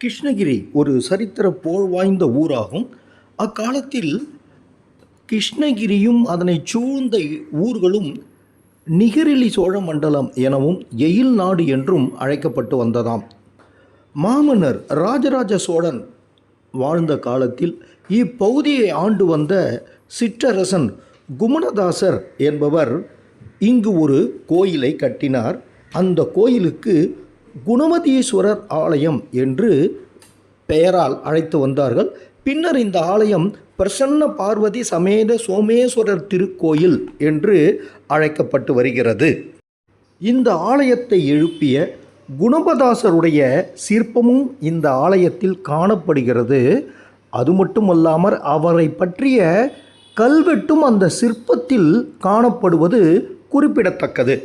கிருஷ்ணகிரி ஒரு சரித்திர போல் வாய்ந்த ஊராகும். அக்காலத்தில் கிருஷ்ணகிரியும் அதனை சூழ்ந்த ஊர்களும் நிகரிலி சோழ மண்டலம் எனவும் எயில் நாடு என்றும் அழைக்கப்பட்டு வந்ததாம். மாமன்னர் ராஜராஜ சோழன் வாழ்ந்த காலத்தில் இப்பகுதியை ஆண்டு வந்த சிற்றரசன் குமணதாசர் என்பவர் இங்கு ஒரு கோயிலை கட்டினார். அந்த கோயிலுக்கு குணமதீஸ்வரர் ஆலயம் என்று பெயரால் அழைத்து வந்தார்கள். பின்னர் இந்த ஆலயம் பிரசன்ன பார்வதி சமேத சோமேஸ்வரர் திருக்கோயில் என்று அழைக்கப்பட்டு வருகிறது. இந்த ஆலயத்தை எழுப்பிய குணபதாசருடைய சிற்பமும் இந்த ஆலயத்தில் காணப்படுகிறது. அது மட்டுமல்லாமல் அவரை பற்றிய கல்வெட்டும் அந்த சிற்பத்தில் காணப்படுவது குறிப்பிடத்தக்கது.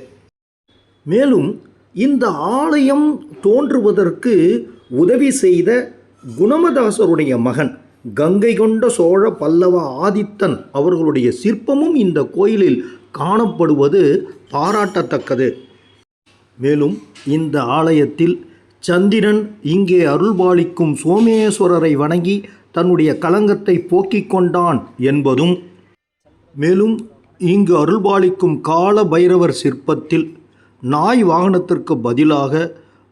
மேலும் இந்த ஆலயம் தோன்றுவதற்கு உதவி செய்த குணமதாசருடைய மகன் கங்கை கொண்ட சோழ பல்லவ ஆதித்தன் அவர்களுடைய சிற்பமும் இந்த கோயிலில் காணப்படுவது பாராட்டத்தக்கது. மேலும் இந்த ஆலயத்தில் சந்திரன் இங்கே அருள்பாலிக்கும் சோமேஸ்வரரை வணங்கி தன்னுடைய கலங்கத்தை போக்கிக் கொண்டான் என்பதும் மேலும் இங்கு அருள்பாலிக்கும் கால பைரவர் சிற்பத்தில் நாய் வாகனத்திற்கு பதிலாக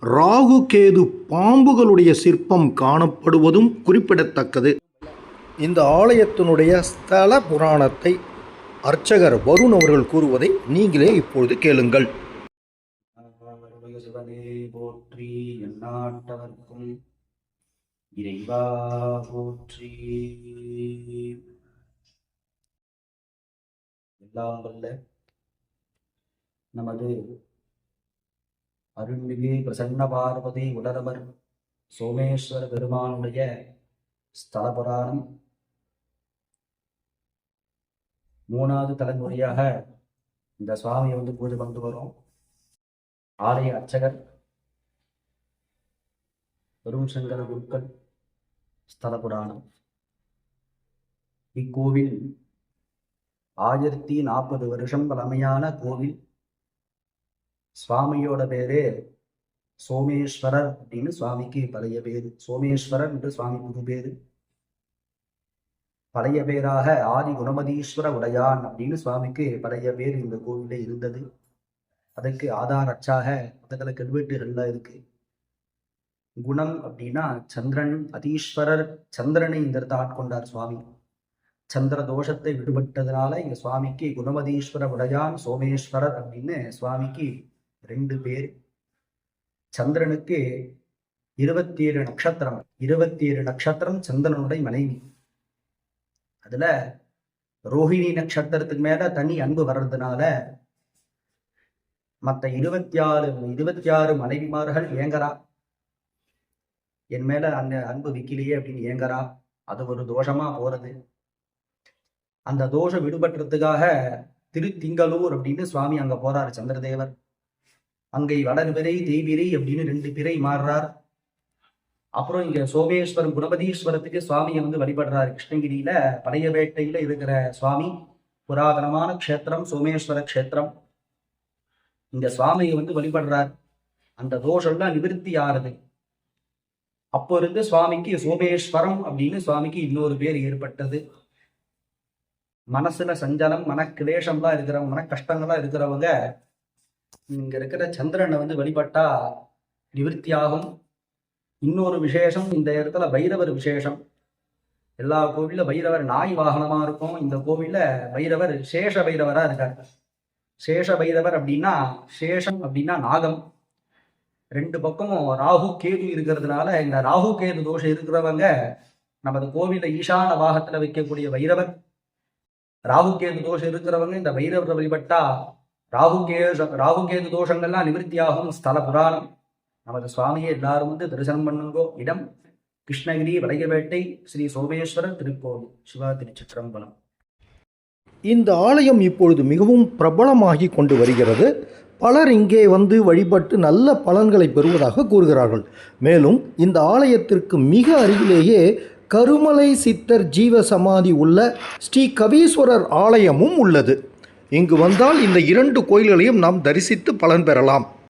ராகு கேது பாம்புகளுடைய சிற்பம் காணப்படுவதும் குறிப்பிடத்தக்கது. இந்த ஆலயத்தினுடைய ஸ்தல புராணத்தை அர்ச்சகர் வருண் அவர்கள் கூறுவதை நீங்களே இப்பொழுது கேளுங்கள். போற்றி எந்நாட்டவர்க்கும் இறைவா போற்றி. எல்லாம் வல்ல நமது அருள்மிகு பிரசன்ன பார்வதி உடரவர் சோமேஸ்வர பெருமானுடைய ஸ்தல புராணம் மூணாவது தலைமுறையாக இந்த சுவாமியை வந்து பூஜை வந்து வரும். ஆலய அர்ச்சகர் பெரும் சங்கர குருக்கள் ஸ்தல புராணம் இக்கோவில் ஆயிரத்தி நாற்பது வருஷம் பழமையான கோவில். சுவாமியோட பேரு சோமேஸ்வரர் அப்படின்னு சுவாமிக்கு பழைய பேரு. சோமேஸ்வரர் என்று சுவாமி புது பேரு. பழைய பேராக ஆதி குணமதீஸ்வர உடையான் அப்படின்னு சுவாமிக்கு பழைய பேர் இந்த கோவிலில் இருந்தது. அதுக்கு ஆதார் அச்சாக பக்கத்துல கல்வெட்டுகள்லாம் இருக்கு. குணம் அப்படின்னா சந்திரன் அதீஸ்வரர் சந்திரனை இந்த இடத்த ஆட்கொண்டார் சுவாமி. சந்திர தோஷத்தை விடுபட்டதுனால இங்க சுவாமிக்கு குணமதீஸ்வர உடையான் சோமேஸ்வரர் அப்படின்னு சுவாமிக்கு ரெண்டு பேர். சந்திரனுக்கு இருபத்தி ஏழு நட்சத்திரம். இருபத்தி ஏழு நட்சத்திரம் சந்திரனுடைய மனைவி. அதுல ரோஹிணி நட்சத்திரத்துக்கு மேல தனி அன்பு வர்றதுனால மற்ற இருபத்தி ஆறு இருபத்தி ஆறு மனைவிமார்கள் ஏங்கரா என் மேல அந்த அன்பு விக்கிலையே அப்படின்னு ஏங்கரா அது ஒரு தோஷமா போறது. அந்த தோஷம் விடுபட்டுறதுக்காக திருத்திங்களூர் அப்படின்னு சுவாமி அங்க போறாரு சந்திரதேவர். அங்கை வடர்பிறை தேய்பிரை அப்படின்னு ரெண்டு பிறை மாறுறார். அப்புறம் இங்க சோமேஸ்வரம் குணபதீஸ்வரத்துக்கு சுவாமியை வந்து வழிபடுறாரு. கிருஷ்ணகிரியில பழையவேட்டையில இருக்கிற சுவாமி. புராதனமான க்ஷேத்திரம் சோமேஸ்வர க்ஷேத்திரம். இந்த சுவாமியை வந்து வழிபடுறார். அந்த தோஷம்லாம் நிவிருத்தி ஆறுது. அப்போ இருந்து சுவாமிக்கு சோமேஸ்வரம் அப்படின்னு சுவாமிக்கு இன்னொரு பேர் ஏற்பட்டது. மனசுல சஞ்சலம் மன கிளேஷம்லாம் இருக்கிறவங்க மன கஷ்டங்கள்லாம் இருக்கிறவங்க இங்க இருக்கிற சந்திரனை வந்து வழிபட்டா நிவர்த்தியாகும். இன்னொரு விசேஷம் இந்த இடத்துல பைரவர் விசேஷம். எல்லா கோவில்ல பைரவர் நாய் வாகனமா இருக்கும். இந்த கோவில்ல பைரவர் சேஷ பைரவரா இருக்கார். சேஷ பைரவர் அப்படின்னா சேஷம் அப்படின்னா நாகம். ரெண்டு பக்கமும் ராகு கேது இருக்கிறதுனால இந்த ராகு கேது தோஷம் இருக்கிறவங்க நமது கோவில ஈசான பாகத்துல வைக்கக்கூடிய பைரவர். ராகு கேது தோஷம் இருக்கிறவங்க இந்த பைரவரை வழிபட்டா ராகுகே ராகுகேது தோஷங்கள்லாம் நிவர்த்தியாகும். ஸ்தல புராணம். நமது சுவாமியை எல்லாரும் வந்து தரிசனம் பண்ணுங்கோ. இடம் கிருஷ்ணகிரி வளையவேட்டை ஸ்ரீ சோமேஸ்வரர் திருக்கோவில் சிவா திருச்சிற்றம்பலம். இந்த ஆலயம் இப்பொழுது மிகவும் பிரபலமாகி கொண்டு வருகிறது. பலர் இங்கே வந்து வழிபட்டு நல்ல பலன்களை பெறுவதாக கூறுகிறார்கள். மேலும் இந்த ஆலயத்திற்கு மிக அருகிலேயே கருமலை சித்தர் ஜீவ சமாதி உள்ள ஸ்ரீ கவீஸ்வரர் ஆலயமும் உள்ளது. இங்கு வந்தால் இந்த இரண்டு கோயில்களையும் நாம் தரிசித்து பலன் பெறலாம்.